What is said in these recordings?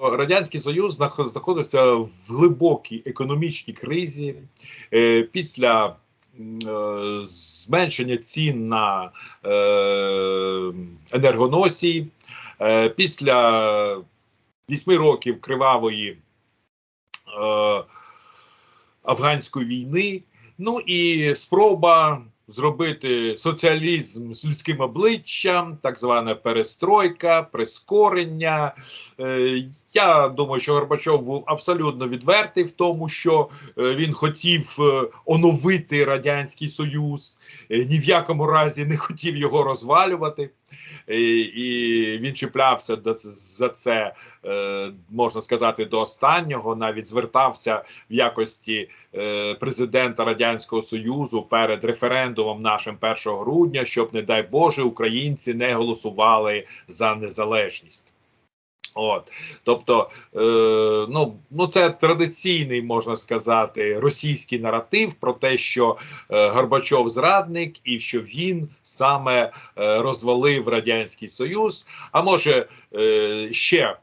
Радянський Союз знах- знаходиться в глибокій економічній кризі е, після е, зменшення цін на е, енергоносії, після вісьми років кривавої афганської війни. Ну і спроба зробити соціалізм з людським обличчям, так звана перестройка, прискорення. Е, Я думаю, що Горбачов був абсолютно відвертий в тому, що е, він хотів е, оновити радянський союз, ні в якому разі не хотів його розвалювати. Е, І він чіплявся до за це, е, можна сказати, до останнього. Навіть звертався в якості е, президента Радянського Союзу перед референдумом нашим 1 грудня, щоб, не дай Боже, українці не голосували за незалежність. От, тобто, е, ну, ну це традиційний, можна сказати, російський наратив про те, що е, Горбачов зрадник і що він саме е, розвалив радянський союз. А може е, ще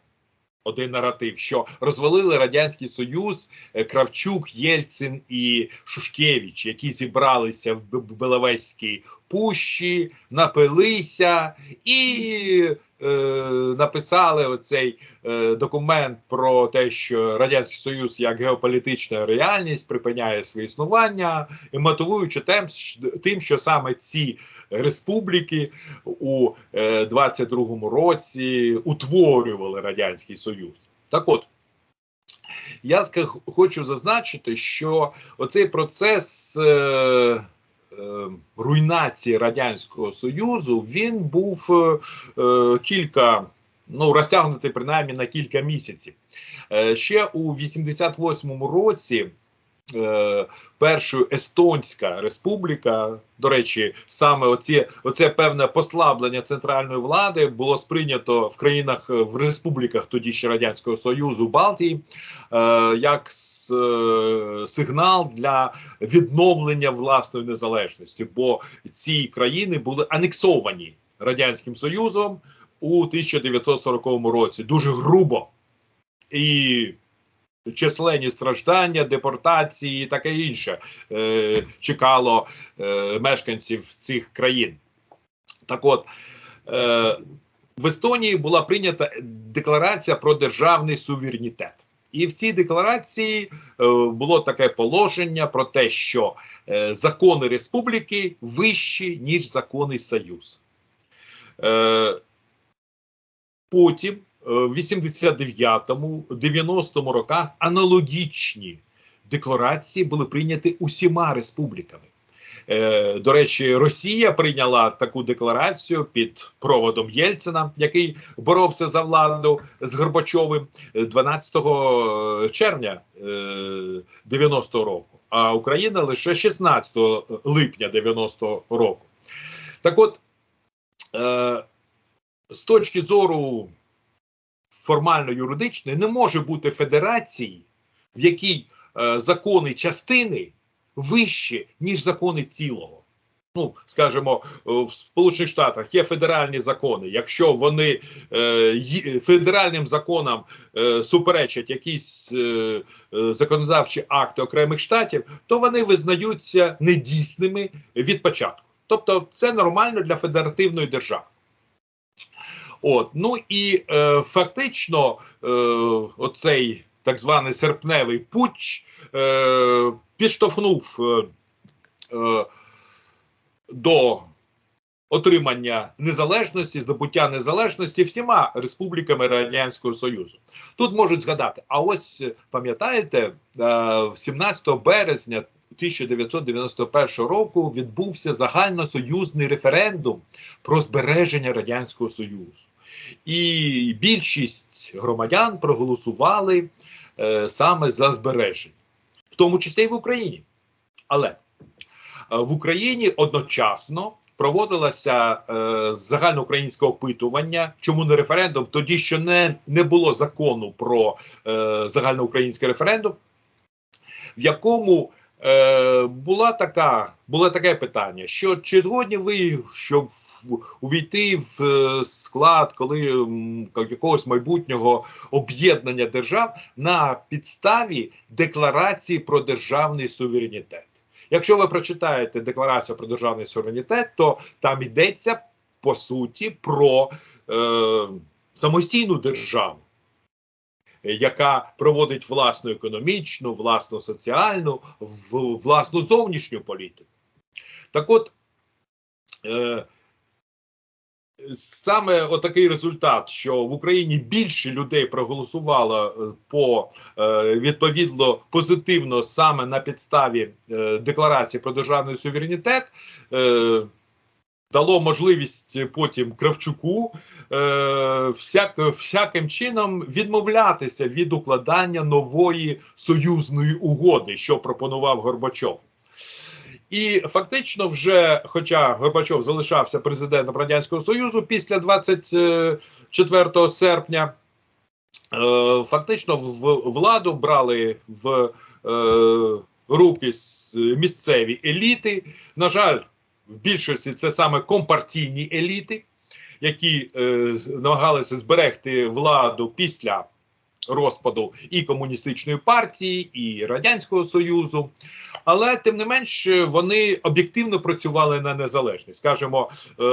один наратив, що розвалили радянський союз е, Кравчук, Єльцин і Шушкевич, які зібралися в Б- Б- Беловезькій пущі, напилися і е, написали оцей е, документ про те, що радянський союз як геополітична реальність припиняє своє існування, і мотивуючи тем, тим, що саме ці республіки у е, 22-му році утворювали радянський союз. Так от. Я хочу зазначити, що оцей процес е, руйнації радянського союзу він був е, е, кілька, ну розтягнутий принаймні на кілька місяців. Е, ще у 88-му році. Е, першою Естонська республіка, до речі, саме оці, оце певне послаблення центральної влади було сприйнято в країнах е, в республіках тоді ще радянського союзу Балтії, е, як сигнал для відновлення власної незалежності, бо ці країни були анексовані радянським союзом у 1940 році. Дуже грубо. І численні страждання, депортації і таке інше е, чекало е, мешканців цих країн. Так от е, в Естонії була прийнята декларація про державний суверенітет. І в цій декларації е, було таке положення про те, що е, закони республіки вищі, ніж закони Союзу. Е, потім в 89-му, 90-му роках аналогічні декларації були прийняті усіма республіками. Е, До речі, Росія прийняла таку декларацію під проводом Єльцина, який боровся за владу з Горбачовим е, 12 червня е, 90-го року, а Україна лише 16 липня 90-го року. Так от, е, з точки зору формально юридичної, не може бути федерації, в якій е, закони частини вищі, ніж закони цілого. Ну, скажімо, в Сполучених Штатах є федеральні закони. Якщо вони е, федеральним законам е, суперечать якісь е, е, законодавчі акти окремих штатів, то вони визнаються недійсними від початку. Тобто, це нормально для федеративної держави. От, ну і е, фактично, е, оцей так званий серпневий путч е, підштовхнув е, е, до отримання незалежності, здобуття незалежності всіма республіками Радянського Союзу. Тут можуть згадати, а ось пам'ятаєте, е, 17 березня 1991 року відбувся загальносоюзний референдум про збереження Радянського Союзу. І більшість громадян проголосували е, саме за збереження, в тому числі і в Україні. Але е, в Україні одночасно проводилося е, загальноукраїнське опитування. Чому не референдум? Тоді що не, не було закону про е, загальноукраїнський референдум, в якому е, була така, було таке питання: що чи згодні ви, щоб в- увійти в е, склад, коли якогось майбутнього об'єднання держав на підставі декларації про державний суверенітет. Якщо ви прочитаєте декларацію про державний суверенітет, то там йдеться по суті про е, самостійну державу, яка проводить власну економічну, власну соціальну, власну зовнішню політику. Так от, е, саме отакий результат, що в Україні більше людей проголосувало е, по е, відповідно позитивно саме на підставі е, декларації про державний суверенітет. Дало можливість потім Кравчуку всяк, всяким чином відмовлятися від укладання нової союзної угоди, що пропонував Горбачов. І фактично, вже, хоча Горбачов залишався президентом Радянського Союзу після 24 серпня, е, фактично в владу брали в е, руки місцеві еліти. На жаль, в більшості це саме компартійні еліти, які е, намагалися зберегти владу після розпаду і комуністичної партії, і радянського союзу. Але тим не менш вони об'єктивно працювали на незалежність. Скажімо, е,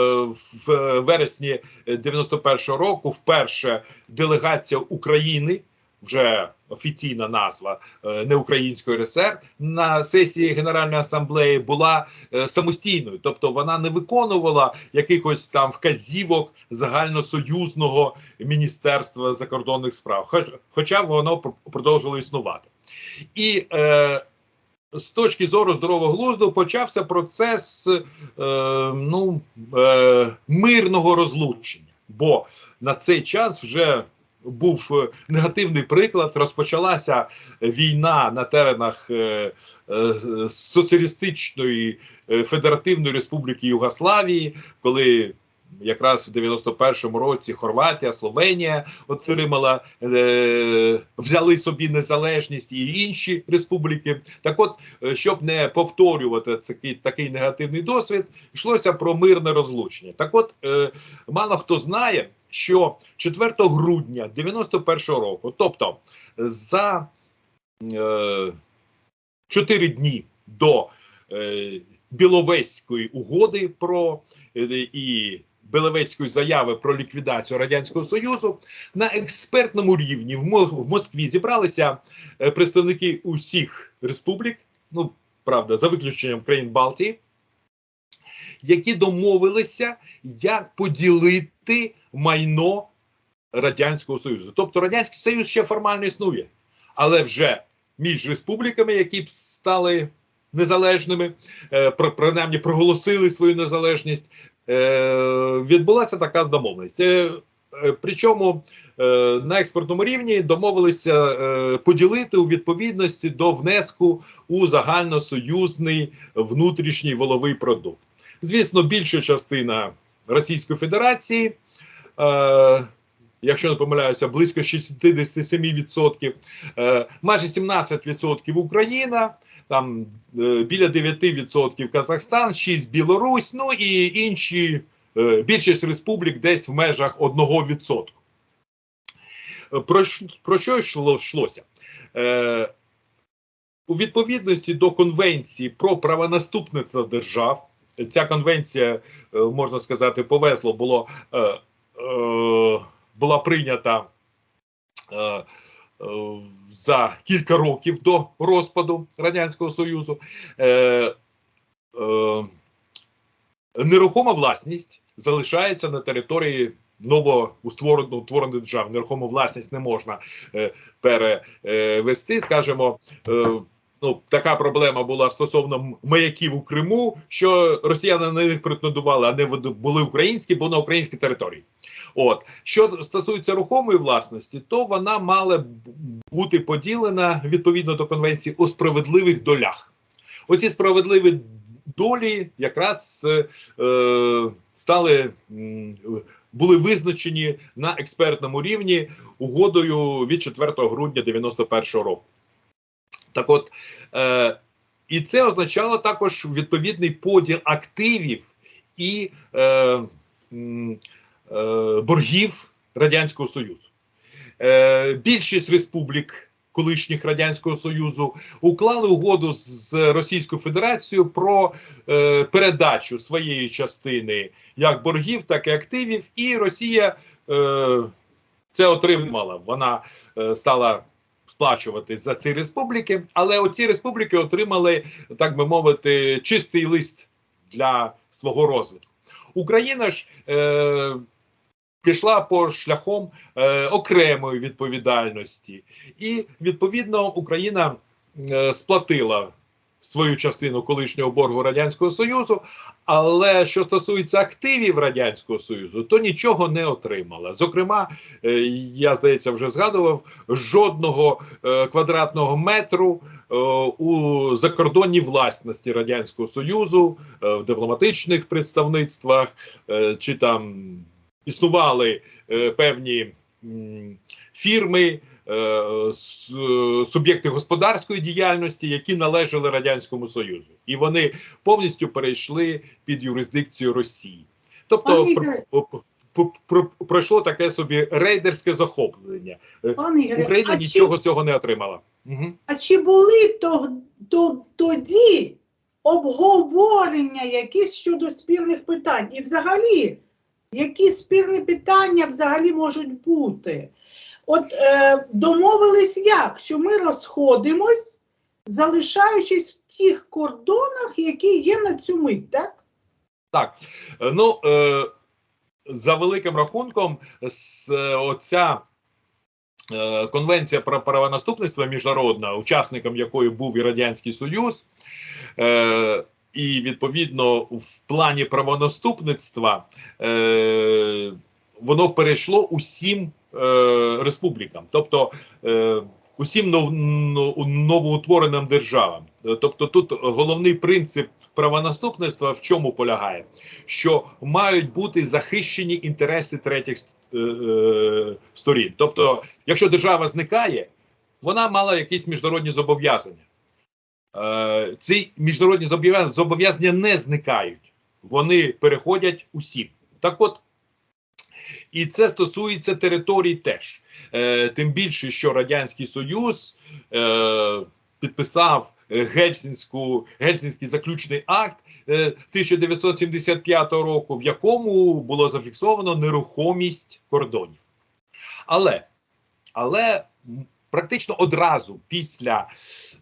в вересні 91-го року вперше делегація України. Вже офіційна назва е, не Української РСР на сесії Генеральної асамблеї була е, самостійною, тобто вона не виконувала якихось там вказівок загальносоюзного міністерства закордонних справ, хоч, хоча воно пр- продовжило існувати. І е, з точки зору здорового глузду почався процес е, ну, е, мирного розлучення. Бо на цей час вже був е, негативний приклад. Розпочалася війна на теренах е, е, Соціалістичної Федеративної Республіки Югославії, коли якраз в 91-му році Хорватія, Словенія отримала, е, взяли собі незалежність і інші республіки. Так, от, е, щоб не повторювати такий, такий негативний досвід, йшлося про мирне розлучення. Так, от е, мало хто знає, що 4 грудня 91-го року, тобто за е, 4 дні до е, Біловезької угоди про е, і Біловезької заяви про ліквідацію радянського союзу на експертному рівні в, Москві зібралися е, представники усіх республік, ну правда, за виключенням країн Балтії, які домовилися, як поділити майно радянського союзу. Тобто радянський союз ще формально існує, але вже між республіками, які б стали незалежними, е, принаймні проголосили свою незалежність, відбулася така домовленість. Е, е, Причому е, на експортному рівні домовилися е, поділити у відповідності до внеску у загальносоюзний внутрішній воловий продукт. Звісно, більша частина Російської Федерації, е, якщо не помиляюся, близько 67%, е, майже 17% Україна, там е, біля 9% Казахстан, 6% Білорусь, ну і інші е, більшість республік десь в межах 1%. Е, Про, про що йшлося? Е, у відповідності до Конвенції про правонаступництво держав, ця конвенція, можна сказати, повезло було була прийнята е, за кілька років до розпаду Радянського Союзу. Е, е, нерухома власність залишається на території новоутвореної утвореної держави. Нерухому власність не можна е, перевести, скажімо. Е, Ну, така проблема була стосовно маяків у Криму, що росіяни на них претендували, а не були українські, бо на українській території. От що стосується рухомої власності, то вона мала бути поділена відповідно до конвенції у справедливих долях. Оці справедливі долі якраз е, е, стали були визначені на експертному рівні угодою від 4 грудня 91 року. Так от, е, і це означало також відповідний поділ активів і е, е, боргів Радянського Союзу. Е, більшість республік колишніх Радянського Союзу уклали угоду з, Російською Федерацією про е, передачу своєї частини як боргів, так і активів, і Росія е, це отримала. Вона е, стала сплачувати за ці республіки, але оці республіки отримали, так би мовити, чистий лист для свого розвитку. Україна ж е, пішла по шляхом е, окремої відповідальності, і відповідно Україна е, сплатила свою частину колишнього боргу радянського союзу. Але що стосується активів радянського союзу, то нічого не отримала. Зокрема, е, я здається вже згадував жодного е, квадратного метру е, у закордонній власності радянського союзу в дипломатичних представництвах чи там існували певні фірми, суб'єкти господарської діяльності, які належали радянському союзу, і вони повністю перейшли під юрисдикцію Росії. Тобто пройшло таке собі рейдерське захоплення. Пане Ігоре, Україна а нічого Чи, з цього не отримала. Угу. а чи були то, то, тоді обговорення якісь щодо спірних питань? І взагалі, які спірні питання взагалі можуть бути? От е, домовились як? Що ми розходимось, залишаючись в тих кордонах, які є на цю мить, так? Так, ну е, за великим рахунком, с, е, оця е, конвенція про правонаступництво міжнародна, учасником якої був і Радянський Союз, е, і відповідно в плані правонаступництва воно перейшло усім е, республікам, тобто е, усім нов, новоутвореним державам. Тобто, тут головний принцип правонаступництва в чому полягає? Що мають бути захищені інтереси третіх е, е, сторін. Тобто, якщо держава зникає, вона мала якісь міжнародні зобов'язання. Е, ці міжнародні зобов'язання зобов'язання не зникають, вони переходять усім. Так от, і це стосується територій теж. Е, тим більше, що Радянський Союз е, підписав е, Гельсінську, Гельсінський заключний акт е, 1975 року, в якому було зафіксовано нерухомість кордонів. Але, але практично одразу після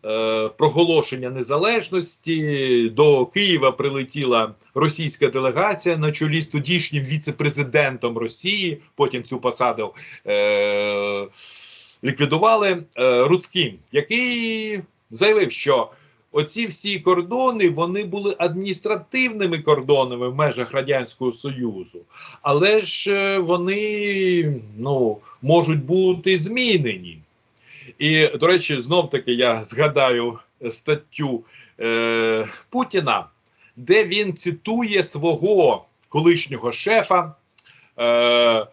е, проголошення незалежності до Києва прилетіла російська делегація на чолі з тодішнім віце-президентом Росії. Потім цю посаду е, ліквідували е, Руцьким, який заявив, що оці всі кордони вони були адміністративними кордонами в межах радянського союзу, але ж е, вони ну можуть бути змінені. І, до речі, знов таки я згадаю статтю е, Путіна, де він цитує свого колишнього шефа, е, е,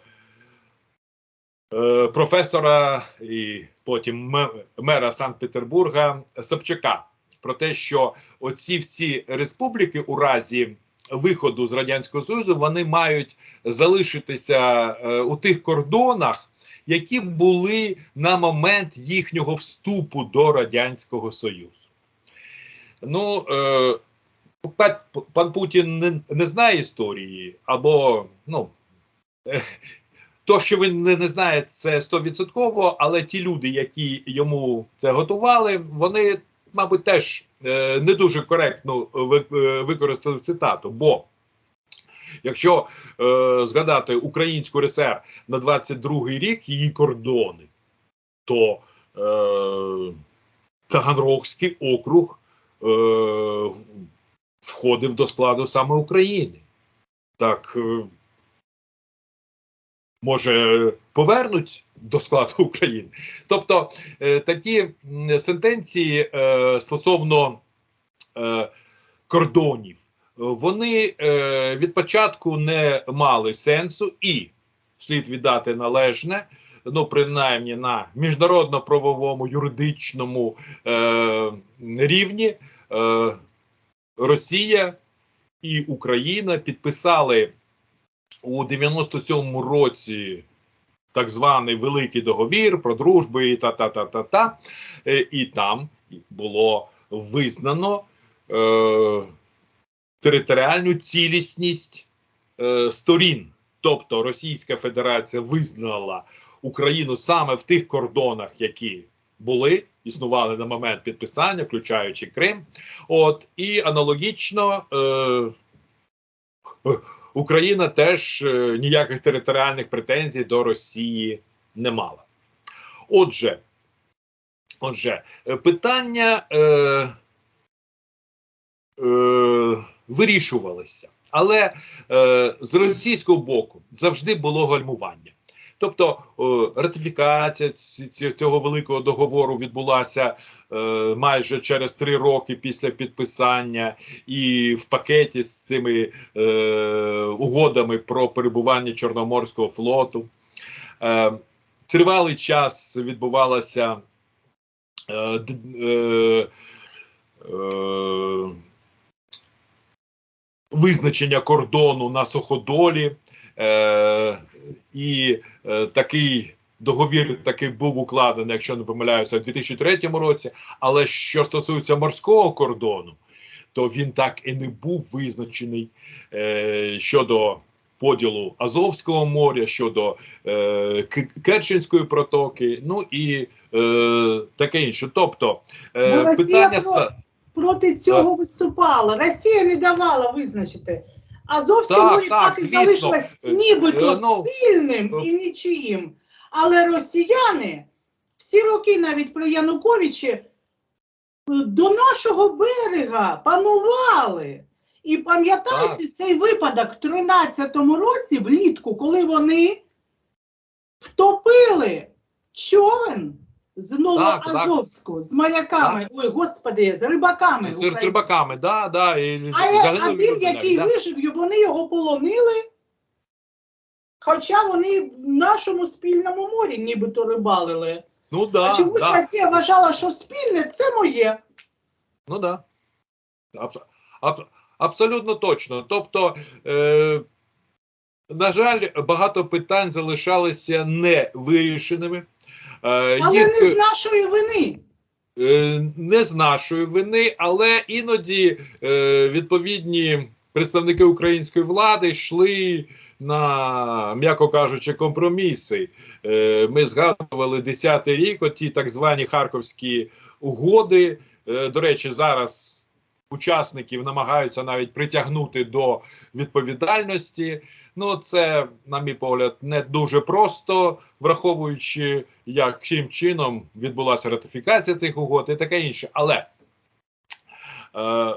професора і потім мера Санкт-Петербурга Собчака, про те, що оці всі республіки у разі виходу з Радянського Союзу вони мають залишитися е, у тих кордонах які були на момент їхнього вступу до Радянського Союзу. Ну, е, пан- Путін не, не знає історії, або, ну, е, то, що він не, не знає, це стовідсотково, але ті люди, які йому це готували, вони, мабуть, теж е, не дуже коректно ви- використали цитату. Бо якщо е, згадати українську РСР на 22-й рік її кордони, то е, Таганрогський округ е, входив до складу саме України. Так, е, може, повернуть до складу України. Тобто е, такі сентенції е, стосовно е, кордонів, вони е, від початку не мали сенсу і слід віддати належне. Ну, принаймні на міжнародно-правовому юридичному е, рівні е, Росія і Україна підписали у 97-му році так званий Великий договір про дружбу і та-та-та-та-та. Е, І там було визнано е, територіальну цілісність е, сторін. Тобто Російська Федерація визнала Україну саме в тих кордонах, які були, існували на момент підписання, включаючи Крим. От і аналогічно е, Україна теж е, ніяких територіальних претензій до Росії не мала. Отже, отже, е, питання е, е, вирішувалися, але е, з російського боку завжди було гальмування. Тобто е, ратифікація ці- ці- цього великого договору відбулася е, майже через три роки після підписання, і в пакеті з цими е, угодами про перебування Чорноморського флоту. Е, тривалий час відбувалася е, е, е, визначення кордону на суходолі. Е, і е, такий договір такий був укладений, якщо не помиляюся, в 2003 році. Але що стосується морського кордону, то він так і не був визначений е, щодо поділу Азовського моря, щодо е, Керченської протоки, ну і е, таке інше. Тобто е, Ну, питання ста... Проти цього виступала. Росія не давала визначити. Азовське Так, море так, так і звісно. нібито Е, ну, спільним е, і нічиїм. Але росіяни всі роки навіть при Януковичі е, до нашого берега панували. І пам'ятаєте цей випадок в 13-му році, влітку, коли вони втопили човен з Так, Новоазовську, з моряками, ой, господи, з рибаками. з, з рибаками, да, да, і А один, який да. вижив, вони його полонили. Хоча вони в нашому спільному морі нібито рибалили. Ну да, а чомусь да. Росія вважала, що спільне це моє. Ну да. Абс- аб- абсолютно точно. Тобто, е, на жаль, багато питань залишалися не вирішеними. Е, Але їх, не з нашої вини. е, не з нашої вини, але іноді е, відповідні представники української влади йшли на, м'яко кажучи, компроміси. Е, ми згадували 10-й рік, оті так звані харківські угоди. Е, до речі, зараз учасників намагаються навіть притягнути до відповідальності. Ну, це, на мій погляд, не дуже просто, враховуючи, яким чином відбулася ратифікація цих угод і таке інше. Але е,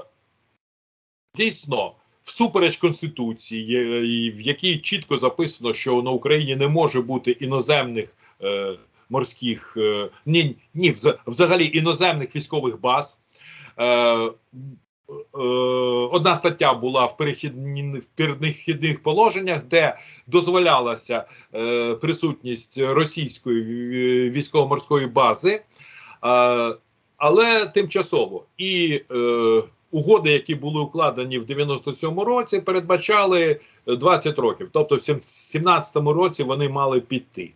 дійсно, всупереч Конституції, в якій чітко записано, що на Україні не може бути іноземних е, морських, е, ні, ні, взагалі іноземних військових баз. Е, е, одна стаття була в, перехідні, в перехідних положеннях, де дозволялася е, присутність російської військово-морської бази, е, але тимчасово. І е, угоди, які були укладені в 97-му році, передбачали 20 років. Тобто, в 17-му році вони мали піти.